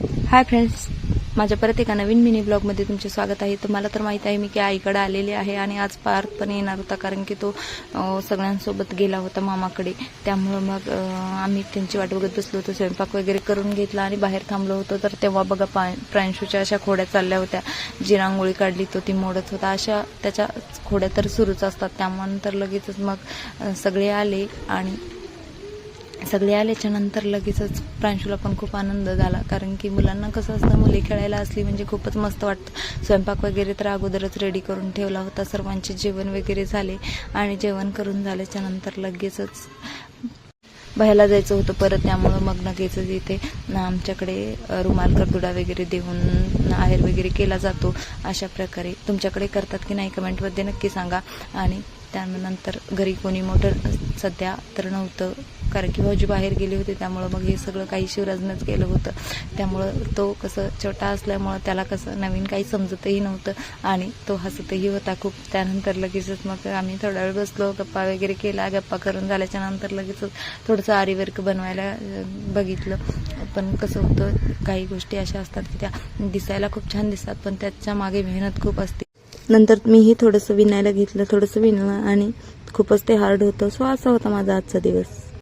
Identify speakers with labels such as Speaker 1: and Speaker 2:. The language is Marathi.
Speaker 1: हाय फ्रेंड्स माझ्या परत एका नवीन मिनी ब्लॉगमध्ये तुमचे स्वागत आहे. तर मला तर माहीत आहे मी की आईकडे आलेले आहे आणि आज पार्थ पण येणार होता कारण की तो सगळ्यांसोबत गेला होता मामाकडे. त्यामुळं मग आम्ही त्यांची वाट बघत बसलो होतो स्वयंपाक वगैरे करून घेतला आणि बाहेर थांबलो होतो. तर तेव्हा बघा पा प्रांशूच्या अशा खोड्या चालल्या होत्या. जी रांगोळी काढली तो ती मोडत होता. अशा त्याच्या खोड्या तर सुरूच असतात. त्यानंतर लगेचच मग सगळे आले आणि सगळे आल्याच्यानंतर लगेचच प्रांशूला पण खूप आनंद झाला. कारण की मुलांना कसं असतं मुले खेळायला असली म्हणजे खूपच मस्त वाटतं. स्वयंपाक वगैरे तर अगोदरच रेडी करून ठेवला होता. सर्वांचे जेवण वगैरे झाले आणि जेवण करून झाल्याच्यानंतर लगेचच बाहेरला जायचं होतं परत. त्यामुळं मग लगेचच इथे आमच्याकडे रुमाल करदुडा वगैरे देऊन आहेर वगैरे केला जातो अशा प्रकारे. तुमच्याकडे करतात की नाही कमेंटमध्ये नक्की सांगा. आणि त्यानंतर घरी कोणी मोटर सध्या तर नव्हतं कारण की भाऊजी बाहेर गेले होते त्यामुळं मग हे सगळं काही शिवराजनंच केलं होतं. त्यामुळं तो कसं छोटा असल्यामुळं त्याला कसं नवीन काही समजतही नव्हतं आणि तो हसतही होता खूप. त्यानंतर लगेचच मग आम्ही थोडा वेळ बसलो गप्पा वगैरे केला. गप्पा करून झाल्याच्यानंतर लगेचच थोडंसं आरीवर्क बनवायला बघितलं. पण कसं होतं काही गोष्टी अशा असतात की त्या दिसायला खूप छान दिसतात पण त्याच्यामागे मेहनत खूप असते. नंतर मीही थोडंसं विणायला घेतलं थोडंसं विणलं आणि खूपच ते हार्ड होतं. सो असा होता माझा आजचा दिवस.